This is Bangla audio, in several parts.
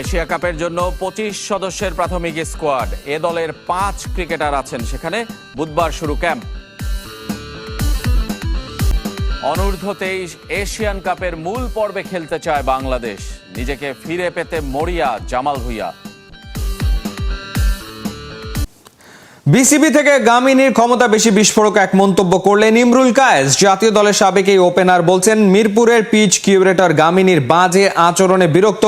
এশিয়া কাপের জন্য পঁচিশ সদস্যের প্রাথমিক স্কোয়াড। এ দলের পাঁচ ক্রিকেটার আছেন সেখানে। বুধবার শুরু ক্যাম্প। অনূর্ধ্ব তেইশ এশিয়ান কাপের মূল পর্বে খেলতে চায় বাংলাদেশ। নিজেকে ফিরে পেতে মরিয়া জামাল ভুইয়া। বিসিবি থেকে গামিনীর ক্ষমতা বেশি বিস্ফোরক এক মন্তব্য করলেন ইমরুল কায়েস। জাতীয় দলের সাবেক এই ওপেনার বলছেন, মিরপুরের পিচ কিউরেটর গামিনীর বাজে আচরণে বিরক্ত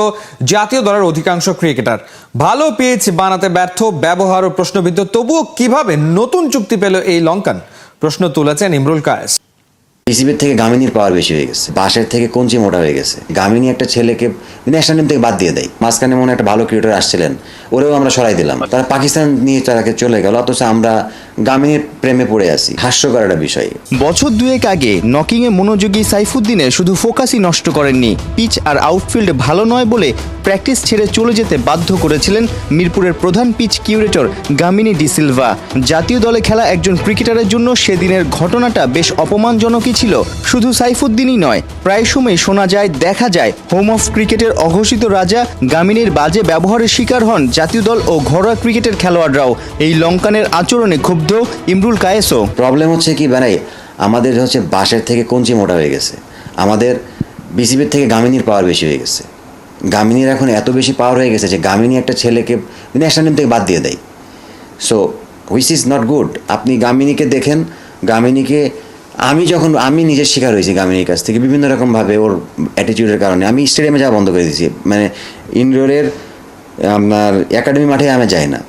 জাতীয় দলের অধিকাংশ ক্রিকেটার। ভালো পিচ বানাতে ব্যর্থ, ব্যবহার ও প্রশ্নবিদ্ধ, তবুও কীভাবে নতুন চুক্তি পেল এই লঙ্কান? প্রশ্ন তুলেছেন ইমরুল কায়েস। বিসিবির থেকে গামিনীর পাওয়ার বেশি হয়ে গেছে। বাসের থেকে কঞ্চি মোটা হয়ে গেছে। গামিনী একটা ছেলেকে ন্যাশনাল টিম থেকে বাদ দিয়ে দেয়। মাঝখানে মনে একটা ভালো ক্রিকেটার আসছিলেন। ওরেও আমরা সরাই দিলাম। তারা পাকিস্তান নিয়ে তারাকে চলে গেল। অথচ আমরা গামিনীর প্রেমে পড়ে আছি। হাস্যকর একটা বিষয়। বছর দুয়েক আগে নকিংয়ে মনোযোগী সাইফুদ্দিনের শুধু ফোকাসই নষ্ট করেননি। পিচ আর আউটফিল্ড ভালো নয় বলে প্র্যাকটিস ছেড়ে চলে যেতে বাধ্য করেছিলেন মিরপুরের প্রধান পিচ কিউরেটর গামিনী ডিসিলভা জাতীয় দলে খেলা একজন ক্রিকেটারের জন্য সেদিনের ঘটনাটা বেশ অপমানজনকই ছিল, শুধু সাইফুদ্দিনই নয়। প্রায় সময় শোনা যায়, দেখা যায় হোম অফ ক্রিকেটের অঘোষিত রাজা গামিনীর বাজে ব্যবহারের শিকার হন জাতীয় দল ও ঘরোয়া ক্রিকেটের খেলোয়াড়রাও। এই লঙ্কানের আচরণে ক্ষুব্ধ ইমরুল কায়েসও। প্রবলেম হচ্ছে কি মানে আমাদের হচ্ছে বাসের থেকে কঞ্চি মোটা হয়ে গেছে। আমাদের বিসিবির থেকে গামিনীর পাওয়ার বেশি হয়ে গেছে। গামিনীর এখন এত বেশি পাওয়ার হয়ে গেছে যে গামিনী একটা ছেলেকে ন্যাশনাল টিম থেকে বাদ দিয়ে দেয়। So which is not good আপনি গামিনীকে দেখেন, গামিনীকে আমি যখন, আমি নিজের শিকার হয়েছি গামিনীর কাছ থেকে, বিভিন্ন রকমভাবে ওর অ্যাটিটিউডের কারণে, আমি স্টেডিয়ামে যাওয়া বন্ধ করে দিয়েছি। মানে ইনডোরের আপনার একাডেমি মাঠে আমি যাই না।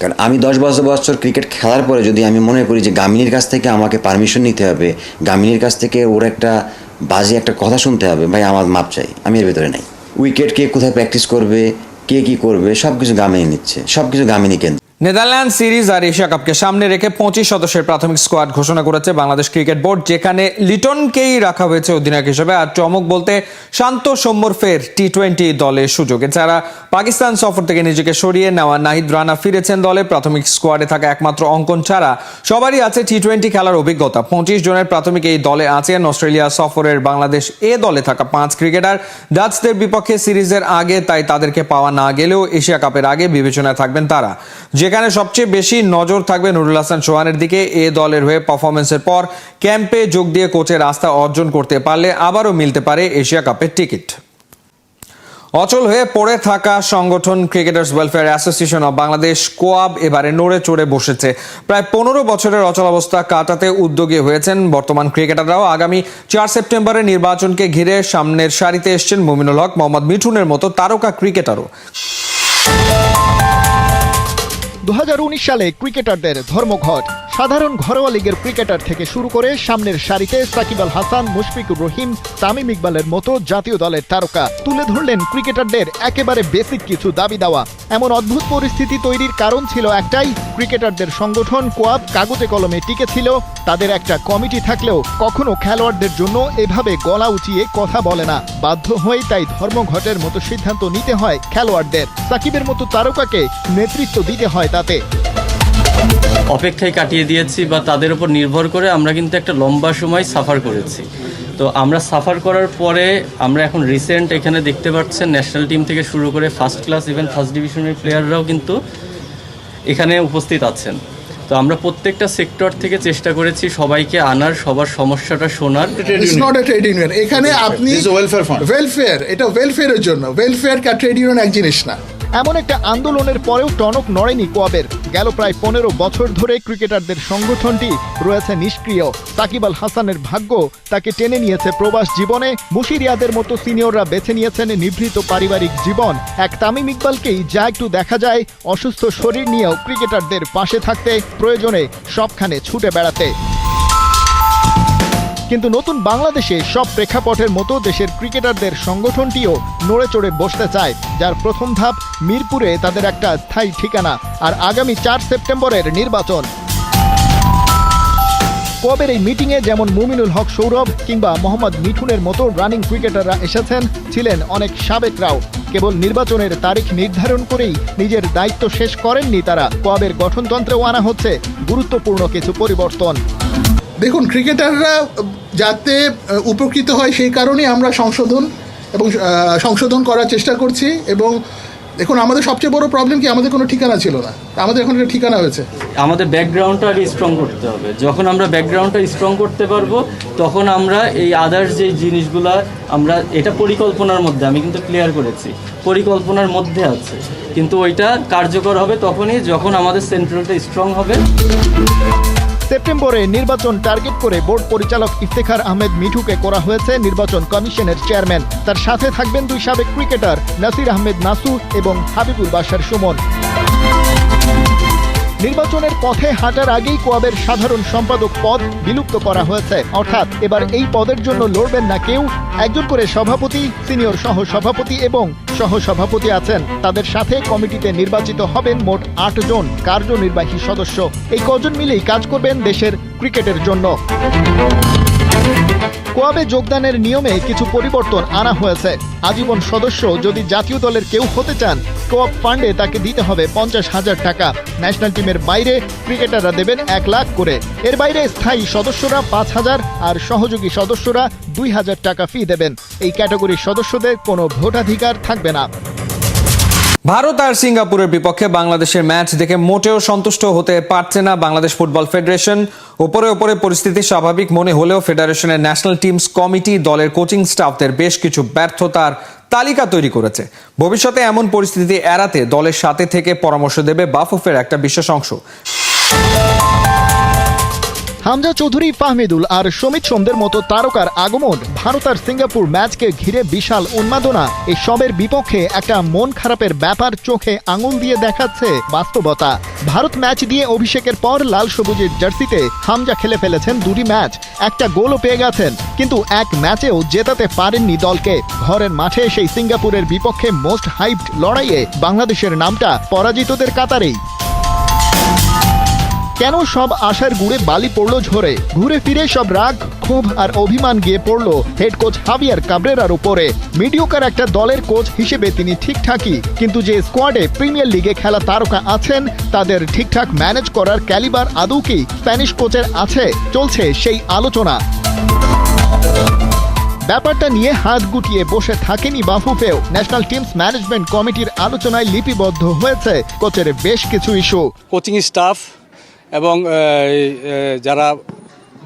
কারণ আমি দশ বছর বছর ক্রিকেট খেলার পরে যদি আমি মনে করি যে গামিনীর কাছ থেকে আমাকে পারমিশন নিতে হবে, গামিনীর কাছ থেকে ওর একটা বাজে একটা কথা শুনতে হবে, ভাই আমার মাপ চাই, আমি এর ভেতরে নাই। উইকেট কে কোথায় প্র্যাকটিস করবে, কে কি করবে সব কিছু গামিনী নিচ্ছে সব কিছু গামিনী কেন্দ্র নেদারল্যান্ড সিরিজ আর এশিয়া কাপকে সামনে রেখে পঁচিশ সদস্যের প্রাথমিক স্কোয়াড ঘোষণা করেছে বাংলাদেশ ক্রিকেট বোর্ড, যেখানে লিটনকেই রাখা হয়েছে অধিনায়ক হিসেবে। আর চমক বলতে শান্ত সৌম্যর ফের টি টোয়েন্টি দলে সুযোগ। এছাড়া পাকিস্তান সফর থেকে নিজেকে সরিয়ে নেওয়া নাহিদ রানা ফিরেছেন দলে। প্রাথমিক স্কোয়াডে থাকা একমাত্র অঙ্কন ছাড়া সবারই আছে টি টোয়েন্টি খেলার অভিজ্ঞতা। পঁচিশ জনের প্রাথমিক এই দলে আছেন অস্ট্রেলিয়া সফরের বাংলাদেশ এ দলে থাকা পাঁচ ক্রিকেটার। ডাচদের বিপক্ষে সিরিজের আগে, তাই তাদেরকে পাওয়া না গেলেও এশিয়া কাপের আগে বিবেচনায় থাকবেন তারা। যেখানে সবচেয়ে বেশি নজর থাকবে নুরুল হাসান সোহানের দিকে, এ দলের হয়ে পারফরমেন্সের পর ক্যাম্পে যোগ দিয়ে কোচের আস্থা অর্জন করতে পারলে আবারও মিলতে পারে এশিয়া কাপের টিকিট। অচল হয়ে পড়ে থাকা সংগঠন cricketers welfare association of Bangladesh, কোয়াব, এবারে নড়ে চড়ে বসেছে। প্রায় পনেরো বছরের অচল অবস্থা কাটাতে উদ্যোগী হয়েছেন বর্তমান ক্রিকেটাররাও। আগামী চার সেপ্টেম্বরের নির্বাচনকে ঘিরে সামনের সারিতে এসছেন মুমিনুল হক, মোহাম্মদ মিঠুনের মতো তারকা ক্রিকেটারও। দু হাজার উনিশ সালে ক্রিকেটারদের ধর্মঘট। সাধারণ ঘরোয়া লিগের ক্রিকেটার থেকে শুরু করে সামনের সারিতে সাকিব আল হাসান, মুশফিকুর রহিম, তামিম ইকবালের মতো জাতীয় দলের তারকা তুলে ধরলেন ক্রিকেটারদের একেবারে বেসিক কিছু দাবি দেওয়া। এমন অদ্ভুত পরিস্থিতি তৈরির কারণ ছিল একটাই, ক্রিকেটারদের সংগঠন কোয়াব কাগজে কলমে টিকে ছিল, তাদের একটা কমিটি থাকলেও কখনো খেলোয়াড়দের জন্য এভাবে গলা উঁচিয়ে কথা বলে না। বাধ্য হয়ে তাই ধর্মঘটের মতো সিদ্ধান্ত নিতে হয় খেলোয়াড়দের। সাকিবের মতো তারকাকে নেতৃত্ব দিতে হয় তাতে। অপেক্ষায় কাটিয়ে দিয়েছি বা তাদের উপর নির্ভর করে আমরা কিন্তু একটা লম্বা সময় সাফার করেছি। তো আমরা সাফার করার পরে আমরা এখন রিসেন্ট এখানে দেখতে পাচ্ছেন ন্যাশনাল টিম থেকে শুরু করে ফার্স্ট ক্লাস ইভেন ফার্স্ট ডিভিশনের প্লেয়াররাও কিন্তু এখানে উপস্থিত আছেন। তো আমরা প্রত্যেকটা সেক্টর থেকে চেষ্টা করেছি সবাইকে আনার সবার সমস্যাটা শোনার। It's not a trade union এখানে আপনি fund. ওয়েলফেয়ার এটা ওয়েলফেয়ারের জন্য। ওয়েলফেয়ার কা ট্রেড ইউনিয়ন এক জিনিস না। এমন একটা আন্দোলনের পরেও টনক নড়েনি কোয়াবের। গেল প্রায় পনেরো বছর ধরে ক্রিকেটারদের সংগঠনটি রয়েছে নিষ্ক্রিয়। সাকিব আল হাসানের ভাগ্য তাকে টেনে নিয়েছে প্রবাস জীবনে। মুশিরিয়াদের মতো সিনিয়ররা বেছে নিয়েছেন নিভৃত পারিবারিক জীবন। এক তামিম ইকবালকেই যা একটু দেখা যায়, অসুস্থ শরীর নিয়েও ক্রিকেটারদের পাশে থাকতে প্রয়োজনে সবখানে ছুটে বেড়াতে। কিন্তু নতুন বাংলাদেশে সব প্রেক্ষাপটের মতো দেশের ক্রিকেটারদের সংগঠনটিও নড়ে চড়ে বসতে চায়, যার প্রথম ধাপ মিরপুরে তাদের একটা স্থায়ী ঠিকানা আর আগামী চার সেপ্টেম্বরের নির্বাচন। কবের এই মিটিংয়ে যেমন মুমিনুল হক সৌরভ কিংবা মোহাম্মদ মিঠুনের মতো রানিং ক্রিকেটাররা এসেছেন, ছিলেন অনেক সাবেকরাও। কেবল নির্বাচনের তারিখ নির্ধারণ করেই নিজের দায়িত্ব শেষ করেননি তারা। কোয়াবের গঠনতন্ত্রেও আনা হচ্ছে গুরুত্বপূর্ণ কিছু পরিবর্তন। দেখুন, ক্রিকেটাররা যাতে উপকৃত হয় সেই কারণেই আমরা সংশোধন এবং সংশোধন করার চেষ্টা করছি এবং দেখুন, আমাদের সবচেয়ে বড় প্রবলেম কি, আমাদের কোনো ঠিকানা ছিল না। আমাদের এখন একটা ঠিকানা হয়েছে। আমাদের ব্যাকগ্রাউন্ডটা আগে স্ট্রং করতে হবে। যখন আমরা ব্যাকগ্রাউন্ডটা স্ট্রং করতে পারব, তখন আমরা এই আদার্স যে জিনিসগুলো, আমরা এটা পরিকল্পনার মধ্যে, আমি কিন্তু ক্লিয়ার করেছি, পরিকল্পনার মধ্যে আছে। কিন্তু ওইটা কার্যকর হবে তখনই যখন আমাদের সেন্ট্রালটা স্ট্রং হবে। সেপ্টেম্বরে নির্বাচন টার্গেট করে বোর্ড পরিচালক ইফতেখার আহমেদ মিঠুকে করা হয়েছে নির্বাচন কমিশনের চেয়ারম্যান। তার সাথে থাকবেন দুই সাবেক ক্রিকেটার নাসির আহমেদ নাসু এবং হাবিবুল বাসার সুমন। নির্বাচনের পথে হাঁটার আগেই কোয়াবের সাধারণ সম্পাদক পদ বিলুপ্ত করা হয়েছে। অর্থাৎ, এবার এই পদের জন্য লড়বেন না কেউ। একজন করে সভাপতি, সিনিয়র সহ সভাপতি এবং সহ সভাপতি আছেন। তাদের সাথে কমিটিতে নির্বাচিত হবেন মোট আট জন কার্যনির্বাহী সদস্য। এই কজন মিলেই কাজ করবেন দেশের ক্রিকেটের জন্য। কোয়াবে যোগদানের নিয়মে কিছু পরিবর্তন আনা হয়েছে? আজীবন সদস্য যদি জাতীয় দলের কেউ হতে চান কোয়াব ফান্ডে তাকে দিতে হবে পঞ্চাশ হাজার টাকা। ন্যাশনাল টিমের বাইরে ক্রিকেটাররা দেবেন এক লাখ করে। এর বাইরে স্থায়ী সদস্যরা পাঁচ হাজার আর সহযোগী সদস্যরা দুই হাজার টাকা ফি দেবেন। এই ক্যাটাগরির সদস্যদের কোনো ভোটাধিকার থাকবে না। ভারত আর সিঙ্গাপুরের বিপক্ষে বাংলাদেশের ম্যাচ দেখে মোটেও সন্তুষ্ট হতে পারছে না বাংলাদেশ ফুটবল ফেডারেশন। ওপরে ওপরে পরিস্থিতি স্বাভাবিক মনে হলেও ফেডারেশনের ন্যাশনাল টিমস কমিটি দলের কোচিং স্টাফদের বেশ কিছু ব্যর্থতার তালিকা তৈরি করেছে। ভবিষ্যতে এমন পরিস্থিতি এড়াতে দলের সাথে থেকে পরামর্শ দেবে বাফুফের একটা বিশেষ অংশ। হামজা চৌধুরী, ফাহমিদুল আর সমিত সোমদের মতো তারকার আগমন, ভারত আর সিঙ্গাপুর ম্যাচকে ঘিরে বিশাল উন্মাদনা, এই সবের বিপক্ষে একটা মন খারাপের ব্যাপার চোখে আঙুল দিয়ে দেখাচ্ছে বাস্তবতা। ভারত ম্যাচ দিয়ে অভিষেকের পর লাল সবুজের জার্সিতে হামজা খেলে ফেলেছেন দুটি ম্যাচ, একটা গোলও পেয়ে গেছেন, কিন্তু এক ম্যাচেও জেতাতে পারেননি দলকে। ঘরের মাঠে সেই সিঙ্গাপুরের বিপক্ষে মোস্ট হাইপড লড়াইয়ে বাংলাদেশের নামটা পরাজিতদের কাতারেই। কেন সব আশার গুড়ে বালি পড়ল ঝরে? ঘুরে ফিরে সব রাগ, ক্ষোভ আর অভিমান গিয়ে পড়ল হেড কোচ হাবিয়ার কাবরেরার উপরে। মিডিওকার একটা দলের কোচ হিসেবে তিনি ঠিকঠাকই কিন্তু যে স্কোয়াডে প্রিমিয়ার লিগে খেলা তারকা আছেন, তাদের ঠিকঠাক ম্যানেজ করার ক্যালিবার আদৌ কি স্প্যানিশ কোচের আছে? চলছে সেই আলোচনা। ব্যাপারটা নিয়ে হাত গুটিয়ে বসে থাকেনি বাফুফেও। ন্যাশনাল টিমস ম্যানেজমেন্ট কমিটির আলোচনায় লিপিবদ্ধ হয়েছে কোচের বেশ কিছু ইস্যু। কোচিং স্টাফ এবং যারা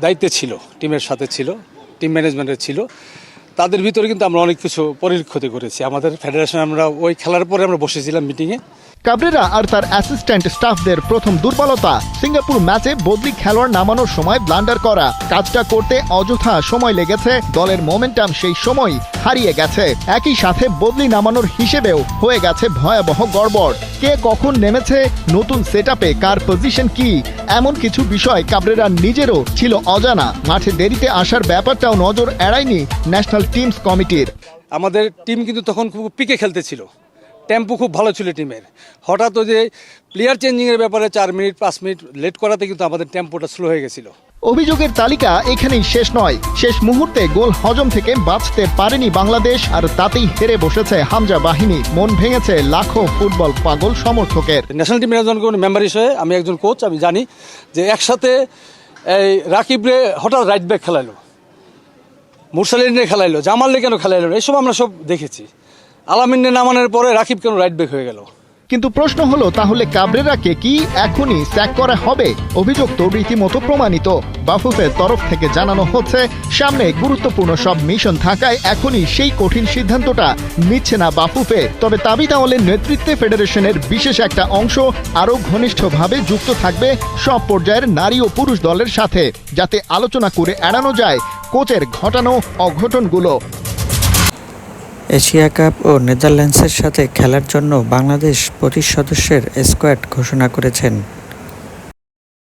দায়িত্বে ছিল, টিমের সাথে ছিল, টিম ম্যানেজমেন্টে ছিল, তাদের ভিতরে কিন্তু আমরা অনেক কিছু পরিলক্ষিত করেছি। আমাদের ফেডারেশন, আমরা ওই খেলার পরে আমরা বসেছিলাম মিটিংয়ে। কাবরেরা আর তার অ্যাসিস্ট্যান্ট স্টাফদের প্রথম দুর্বলতা, সিঙ্গাপুর ম্যাচে বদলি খেলোয়াড় নামানোর সময় ব্লান্ডার করা। কাজটা করতে অযথা সময় লেগেছে, দলের মোমেন্টাম সেই সময় হারিয়ে গেছে। একই সাথে বদলি নামানোর হিসেবেও হয়ে গেছে ভয়াবহ গড়বড়। কে কখন নেমেছে, নতুন সেট কার পজিশন কি, এমন কিছু বিষয় কাবরেরা নিজেরও ছিল অজানা। মাঠে দেরিতে আসার ব্যাপারটাও নজর এড়ায়নি ন্যাশনাল টিমস কমিটির। আমাদের টিম কিন্তু তখন খুব পিকে খেলতেছিল। টেম্পো খুব ভালো ছিল টিমের। হঠাৎ ওই যে প্লেয়ার চেঞ্জিংয়ের ব্যাপারে চার মিনিট পাঁচ মিনিট লেট করাতে কিন্তু আমাদের টেম্পোটা স্লো হয়ে গেছিল। অভিযোগের তালিকা এখানেই শেষ নয়। শেষ মুহূর্তে গোল হজম থেকে বাঁচতে পারেনি বাংলাদেশ আর তাতেই হেরে বসেছে হামজা বাহিনী। মন ভেঙেছে লাখো ফুটবল পাগল সমর্থকের। ন্যাশনাল টিমের একজন মেম্বার হিসেবে আমি একজন কোচ আমি জানি যে একসাথে এই রাকিবরে হঠাৎ রাইট ব্যাক খেলাইলো মুরসালিনে খেলাইলো জামাল্লে কেন খেলাইলো? এসব আমরা সব দেখেছি। আলামিনে নামানোর পরে রাকিব কেন রাইট ব্যাক হয়ে গেল? কিন্তু প্রশ্ন হলো, তাহলে কাবরেরাকে কি এখনই স্যাক করা হবে? অভিযোগ তো রীতিমতো প্রমাণিত। বাফুফের তরফ থেকে জানানো হচ্ছে, সামনে গুরুত্বপূর্ণ সব মিশন থাকায় এখনই সেই কঠিন সিদ্ধান্তটা নিচ্ছে না বাফুফে। তবে তাবি তাওয়ালের নেতৃত্বে ফেডারেশনের বিশেষ একটা অংশ আরও ঘনিষ্ঠভাবে যুক্ত থাকবে সব পর্যায়ের নারী ও পুরুষ দলের সাথে, যাতে আলোচনা করে এড়ানো যায় কোচের ঘটানো অঘটনগুলো। এশিয়া কাপ ও নেদারল্যান্ডসের সাথে খেলার জন্য বাংলাদেশ পঁচিশ সদস্যের স্কোয়াড ঘোষণা করেছেন।